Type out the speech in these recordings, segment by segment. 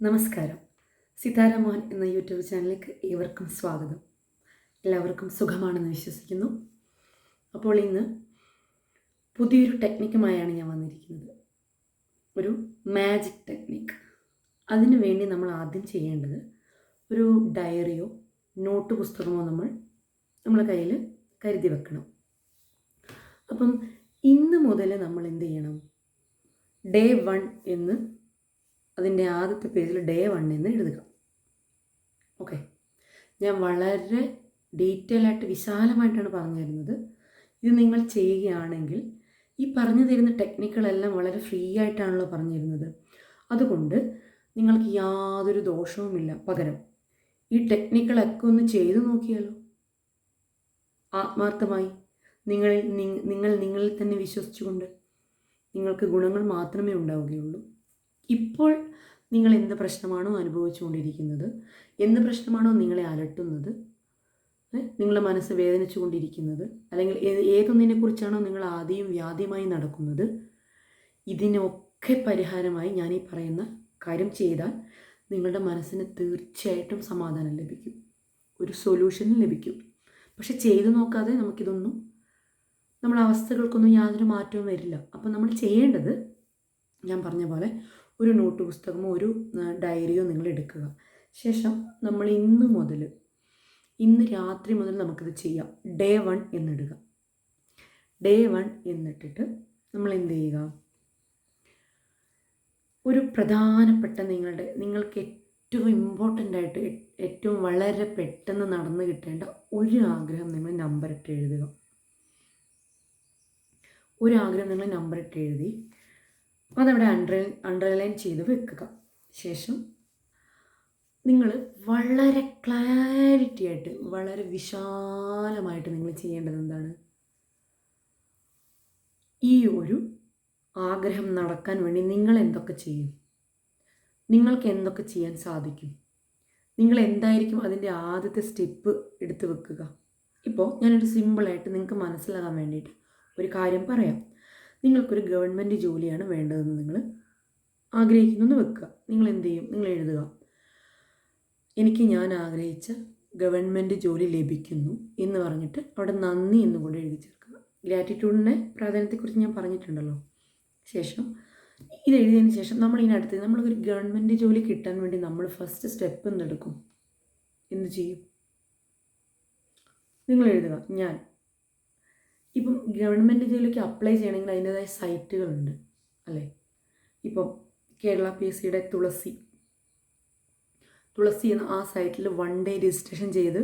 നമസ്കാരം. സിതാരമോഹൻ എന്ന യൂട്യൂബ് ചാനലിലേക്ക് ഏവർക്കും സ്വാഗതം. എല്ലാവർക്കും സുഖമാണെന്ന് വിശ്വസിക്കുന്നു. അപ്പോൾ ഇന്ന് പുതിയൊരു ടെക്നിക്കുമായാണ് ഞാൻ വന്നിരിക്കുന്നത്. ഒരു മാജിക് ടെക്നിക്ക് അതിനു വേണ്ടി നമ്മൾ ആദ്യം ചെയ്യേണ്ടത് ഒരു ഡയറിയോ നോട്ട് പുസ്തകമോ നമ്മൾ നമ്മളെ കയ്യിൽ കരുതി വെക്കണം. അപ്പം ഇന്ന് മുതൽ നമ്മൾ എന്ത് ചെയ്യണം? ഡേ വൺ എന്ന് അതിന്റെ ആദ്യത്തെ പേജിൽ ഡേ വൺ എന്ന് എഴുതുക. ഓക്കെ. ഞാൻ വളരെ ഡീറ്റെയിൽ ആയിട്ട് വിശാലമായിട്ടാണ് പറഞ്ഞു തരുന്നത്. ഇത് നിങ്ങൾ ചെയ്യുകയാണെങ്കിൽ ഈ പറഞ്ഞു തരുന്ന ടെക്നിക്കുകളെല്ലാം വളരെ ഫ്രീ ആയിട്ടാണല്ലോ പറഞ്ഞു തരുന്നത്. അതുകൊണ്ട് നിങ്ങൾക്ക് യാതൊരു ദോഷവുമില്ല. പകരം ഈ ടെക്നിക്കുകളൊക്കെ ഒന്ന് ചെയ്തു നോക്കിയാലോ? ആത്മാർത്ഥമായി നിങ്ങളിൽ നിങ്ങൾ നിങ്ങളിൽ തന്നെ വിശ്വസിച്ചുകൊണ്ട് നിങ്ങൾക്ക് ഗുണങ്ങൾ മാത്രമേ ഉണ്ടാവുകയുള്ളൂ. ഇപ്പോൾ നിങ്ങൾ എന്ത് പ്രശ്നമാണോ അനുഭവിച്ചുകൊണ്ടിരിക്കുന്നത് എന്ത് പ്രശ്നമാണോ നിങ്ങളെ അലട്ടുന്നത് നിങ്ങളുടെ മനസ്സ് വേദനിച്ചു കൊണ്ടിരിക്കുന്നത് അല്ലെങ്കിൽ ഏതൊന്നിനെക്കുറിച്ചാണോ നിങ്ങൾ ആദ്യം വ്യാദ്യമായി നടക്കുന്നത് ഇതിനൊക്കെ പരിഹാരമായി ഞാൻ ഈ പറയുന്ന കാര്യം ചെയ്താൽ നിങ്ങളുടെ മനസ്സിന് തീർച്ചയായിട്ടും സമാധാനം ലഭിക്കും. ഒരു സൊല്യൂഷൻ ലഭിക്കും. പക്ഷെ ചെയ്തു നോക്കാതെ നമുക്കിതൊന്നും നമ്മുടെ അവസ്ഥകൾക്കൊന്നും യാതൊരു മാറ്റവും വരില്ല. അപ്പം നമ്മൾ ചെയ്യേണ്ടത് ഞാൻ പറഞ്ഞ പോലെ ഒരു നോട്ട് പുസ്തകമോ ഒരു ഡയറിയോ നിങ്ങൾ എടുക്കുക. ശേഷം നമ്മൾ ഇന്ന് മുതൽ ഇന്ന് രാത്രി മുതൽ നമുക്കിത് ചെയ്യാം. ഡേ വൺ എന്നിടുക. ഡേ വൺ എന്നിട്ടിട്ട് നമ്മൾ എന്ത് ചെയ്യുക? ഒരു പ്രധാനപ്പെട്ട നിങ്ങളുടെ നിങ്ങൾക്ക് ഏറ്റവും ഇമ്പോർട്ടന്റ് ആയിട്ട് ഏറ്റവും വളരെ പെട്ടെന്ന് നടന്നു കിട്ടേണ്ട ഒരു ആഗ്രഹം നിങ്ങൾ നമ്പർ ഇട്ട് എഴുതുക. ഒരു ആഗ്രഹം നിങ്ങൾ നമ്പർ ഇട്ട് എഴുതി. അതവിടെ അണ്ടർലൈൻ അണ്ടർലൈൻ ചെയ്ത് വെക്കുക. ശേഷം നിങ്ങൾ വളരെ ക്ലാരിറ്റി ആയിട്ട് വളരെ വിശാലമായിട്ട് നിങ്ങൾ ചെയ്യേണ്ടത് എന്താണ്? ഈ ഒരു ആഗ്രഹം നടക്കാൻ വേണ്ടി നിങ്ങൾ എന്തൊക്കെ ചെയ്യും? നിങ്ങൾക്ക് എന്തൊക്കെ ചെയ്യാൻ സാധിക്കും? നിങ്ങൾ എന്തായിരിക്കും അതിന്റെ ആദ്യത്തെ സ്റ്റെപ്പ് എടുത്ത് വെക്കുക? ഇപ്പോൾ ഞാനൊരു സിമ്പിളായിട്ട് നിങ്ങൾക്ക് മനസ്സിലാകാൻ വേണ്ടിയിട്ട് ഒരു കാര്യം പറയാം. നിങ്ങൾക്കൊരു ഗവൺമെന്റ് ജോലിയാണ് വേണ്ടതെന്ന് നിങ്ങൾ ആഗ്രഹിക്കുന്നു വെക്കുക. നിങ്ങൾ എന്ത് ചെയ്യും? നിങ്ങൾ എഴുതുക. എനിക്ക് ഞാൻ ആഗ്രഹിച്ച ഗവൺമെന്റ് ജോലി ലഭിക്കുന്നു എന്ന് പറഞ്ഞിട്ട് അവിടെ നന്ദി എന്ന് കൂടെ എഴുതി ചേർക്കുക. ഗ്രാറ്റിറ്റ്യൂഡിന്റെ പ്രാധാന്യത്തെക്കുറിച്ച് ഞാൻ പറഞ്ഞിട്ടുണ്ടല്ലോ. ശേഷം ഇത് എഴുതിയതിന് ശേഷം നമ്മൾ ഇതിനടുത്ത് നമ്മളൊരു ഗവൺമെന്റ് ജോലി കിട്ടാൻ വേണ്ടി നമ്മൾ ഫസ്റ്റ് സ്റ്റെപ്പ് എന്തെടുക്കും? എന്ത് ചെയ്യും? നിങ്ങൾ എഴുതുക. ഞാൻ ഇപ്പം ഗവൺമെന്റ് ജോലിക്ക് അപ്ലൈ ചെയ്യണമെങ്കിൽ അതിന്റെതായ സൈറ്റുകളുണ്ട് അല്ലേ? ഇപ്പം കേരള പി എസ് സിയുടെ തുളസി. തുളസി എന്ന ആ സൈറ്റിൽ വൺ ഡേ രജിസ്ട്രേഷൻ ചെയ്ത്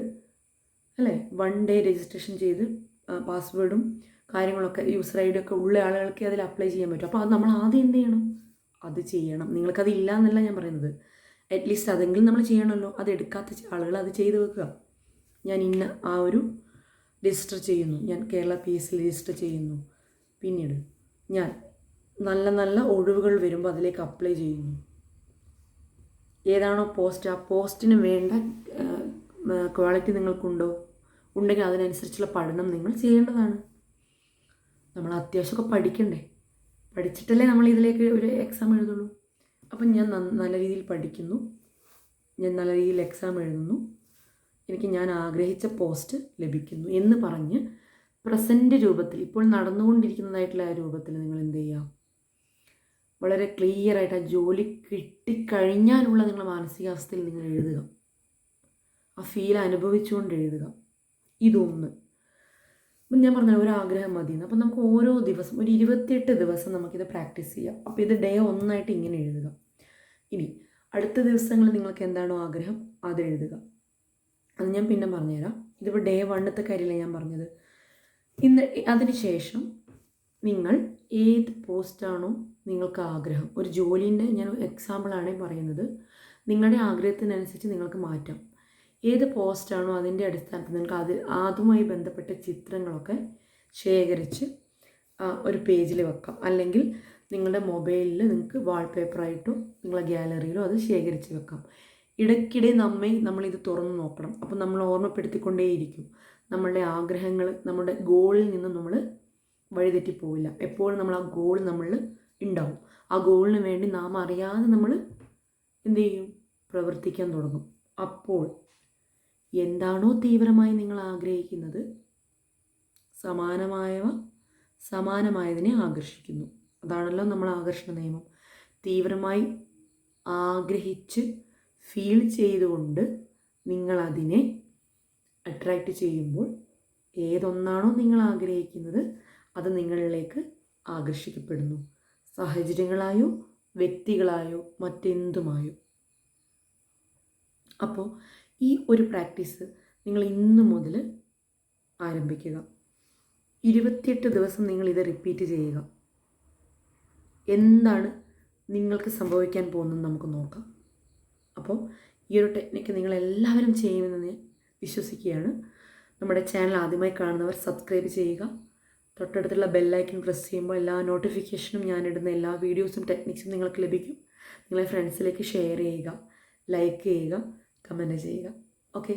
അല്ലേ? വൺ ഡേ രജിസ്ട്രേഷൻ ചെയ്ത് പാസ്വേഡും കാര്യങ്ങളൊക്കെ യൂസർ ഐ ഡി ഒക്കെ ഉള്ള ആളുകൾക്ക് അതിൽ അപ്ലൈ ചെയ്യാൻ പറ്റും. അപ്പോൾ അത് നമ്മൾ ആദ്യം എന്ത് ചെയ്യണം? അത് ചെയ്യണം. നിങ്ങൾക്കത് ഇല്ല എന്നല്ല ഞാൻ പറയുന്നത്. അറ്റ്ലീസ്റ്റ് അതെങ്കിലും നമ്മൾ ചെയ്യണമല്ലോ. അത് എടുക്കാത്ത ആളുകൾ അത് ചെയ്ത് വെക്കുക. ഞാൻ ഇന്ന ആ ഒരു രജിസ്റ്റർ ചെയ്യുന്നു. ഞാൻ Kerala P S C register ചെയ്യുന്നു. പിന്നീട് ഞാൻ നല്ല നല്ല ഒഴിവുകൾ വരുമ്പോൾ അതിലേക്ക് അപ്ലൈ ചെയ്യുന്നു. ഏതാണോ പോസ്റ്റ് ആ പോസ്റ്റിന് വേണ്ട ക്വാളിറ്റി നിങ്ങൾക്കുണ്ടോ? ഉണ്ടെങ്കിൽ അതിനനുസരിച്ചുള്ള പഠനം നിങ്ങൾ ചെയ്യേണ്ടതാണ്. നമ്മൾ അത്യാവശ്യമൊക്കെ പഠിക്കണ്ടേ? പഠിച്ചിട്ടല്ലേ നമ്മൾ ഇതിലേക്ക് ഒരു എക്സാം എഴുതുള്ളൂ. അപ്പം ഞാൻ നല്ല രീതിയിൽ പഠിക്കുന്നു. ഞാൻ നല്ല രീതിയിൽ എക്സാം എഴുതുന്നു. എനിക്ക് ഞാൻ ആഗ്രഹിച്ച പോസ്റ്റ് ലഭിക്കുന്നു എന്ന് പറഞ്ഞ് പ്രസന്റ് രൂപത്തിൽ ഇപ്പോൾ നടന്നുകൊണ്ടിരിക്കുന്നതായിട്ടുള്ള ആ രൂപത്തിൽ നിങ്ങൾ എന്ത് ചെയ്യുക? വളരെ ക്ലിയർ ആയിട്ട് ആ ജോലി കിട്ടിക്കഴിഞ്ഞാലുള്ള നിങ്ങളുടെ മാനസികാവസ്ഥയിൽ നിങ്ങൾ എഴുതുക. ആ ഫീൽ അനുഭവിച്ചുകൊണ്ട് എഴുതുക. ഇതൊന്ന്. അപ്പം ഞാൻ പറഞ്ഞ ഒരു ആഗ്രഹം മതി അപ്പം നമുക്ക് ഓരോ ദിവസം ഒരു ഇരുപത്തിയെട്ട് ദിവസം നമുക്കിത് പ്രാക്ടീസ് ചെയ്യാം. അപ്പോൾ ഇത് ഡേ ഒന്നായിട്ട് ഇങ്ങനെ എഴുതുക. ഇനി അടുത്ത ദിവസങ്ങളിൽ നിങ്ങൾക്ക് എന്താണോ ആഗ്രഹം? അത് എഴുതുക. അത് ഞാൻ പിന്നെ പറഞ്ഞുതരാം. ഇതിപ്പോൾ ഡേ വണ്ണത്തെ കാര്യമല്ല ഞാൻ പറഞ്ഞത്. ഇന്ന് അതിനുശേഷം നിങ്ങൾ ഏത് പോസ്റ്റാണോ നിങ്ങൾക്ക് ആഗ്രഹം. ഒരു ജോലീന്റെ ഞാൻ എക്സാമ്പിളാണ് പറയുന്നത്. നിങ്ങളുടെ ആഗ്രഹത്തിനനുസരിച്ച് നിങ്ങൾക്ക് മാറ്റാം. ഏത് പോസ്റ്റാണോ അതിന്റെ അടിസ്ഥാനത്തിൽ നിങ്ങൾക്ക് അത് അതുമായി ബന്ധപ്പെട്ട ചിത്രങ്ങളൊക്കെ ശേഖരിച്ച് ഒരു പേജിൽ വെക്കാം. അല്ലെങ്കിൽ നിങ്ങളുടെ മൊബൈലിൽ നിങ്ങൾക്ക് വാൾപേപ്പറായിട്ടോ നിങ്ങളുടെ ഗ്യാലറിയിലോ അത് ശേഖരിച്ച് വെക്കാം. ഇടയ്ക്കിടെ നമ്മെ നമ്മളിത് തുറന്നു നോക്കണം. അപ്പോൾ നമ്മൾ ഓർമ്മപ്പെടുത്തിക്കൊണ്ടേയിരിക്കും. നമ്മളുടെ ആഗ്രഹങ്ങൾ നമ്മുടെ ഗോളിൽ നിന്ന് നമ്മൾ വഴിതെറ്റിപ്പോവില്ല എപ്പോഴും നമ്മൾ ആ ഗോൾ നമ്മളിൽ ഉണ്ടാവും. ആ ഗോളിന് വേണ്ടി നാം അറിയാതെ നമ്മൾ എന്ത് ചെയ്യും? പ്രവർത്തിക്കാൻ തുടങ്ങും. അപ്പോൾ എന്താണോ തീവ്രമായി നിങ്ങൾ ആഗ്രഹിക്കുന്നത് സമാനമായവ സമാനമായതിനെ ആകർഷിക്കുന്നു. അതാണല്ലോ നമ്മൾ ആകർഷണ നിയമം. തീവ്രമായി ആഗ്രഹിച്ച് ഫീൽ ചെയ്തുകൊണ്ട് നിങ്ങളതിനെ അട്രാക്റ്റ് ചെയ്യുമ്പോൾ ഏതൊന്നാണോ നിങ്ങൾ ആഗ്രഹിക്കുന്നത് അത് നിങ്ങളിലേക്ക് ആകർഷിക്കപ്പെടുന്നു. സാഹചര്യങ്ങളായോ വ്യക്തികളായോ മറ്റെന്തുമായോ. അപ്പോൾ ഈ ഒരു പ്രാക്ടീസ് നിങ്ങൾ ഇന്ന് മുതൽ ആരംഭിക്കുക. ഇരുപത്തിയെട്ട് ദിവസം നിങ്ങൾ ഇത് റിപ്പീറ്റ് ചെയ്യുക. എന്താണ് നിങ്ങൾക്ക് സംഭവിക്കാൻ പോകുന്നത് നമുക്ക് നോക്കാം. അപ്പോൾ ഈ ഒരു ടെക്നിക്ക് നിങ്ങളെല്ലാവരും ചെയ്യുമെന്ന് ഞാൻ വിശ്വസിക്കുകയാണ്. നമ്മുടെ ചാനൽ ആദ്യമായി കാണുന്നവർ സബ്സ്ക്രൈബ് ചെയ്യുക. തൊട്ടടുത്തുള്ള ബെല്ലൈക്കൺ പ്രസ് ചെയ്യുമ്പോൾ എല്ലാ നോട്ടിഫിക്കേഷനും ഇടുന്ന എല്ലാ വീഡിയോസും ടെക്നിക്സും നിങ്ങൾക്ക് ലഭിക്കും. നിങ്ങളെ ഫ്രണ്ട്സിലേക്ക് ഷെയർ ചെയ്യുക ലൈക്ക് ചെയ്യുക കമന്റ് ചെയ്യുക. ഓക്കെ